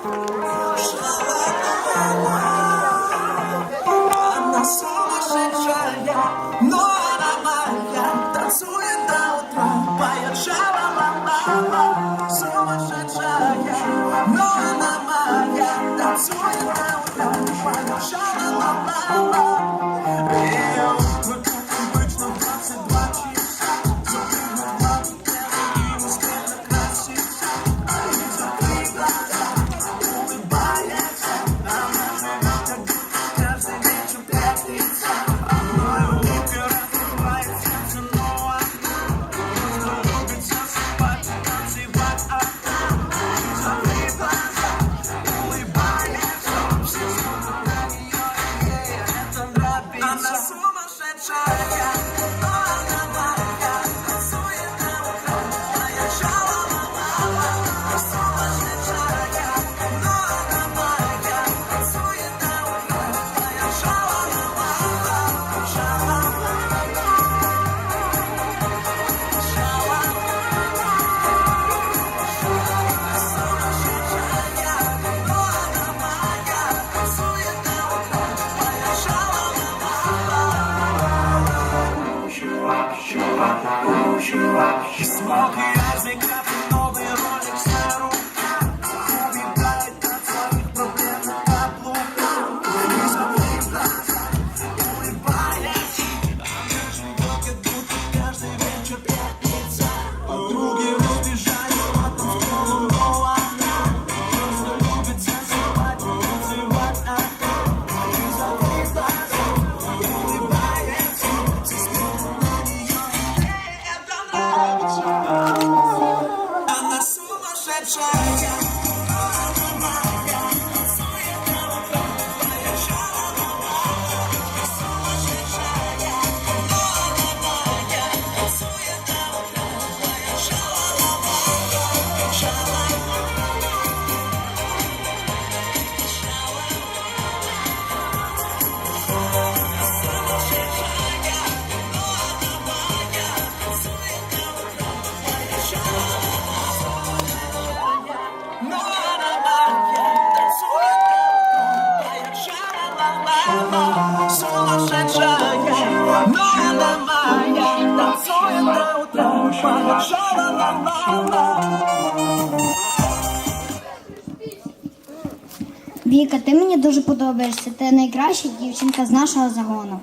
Она сумасшедшая, но она моя, танцует до утра, поет шалалалала. Сумасшедшая, но она моя, танцует до утра, поет шалалалала. Smoke her eyes, make up Snapchat. Віка, ти мені дуже подобаєшся. Ти найкраща дівчинка з нашого загону.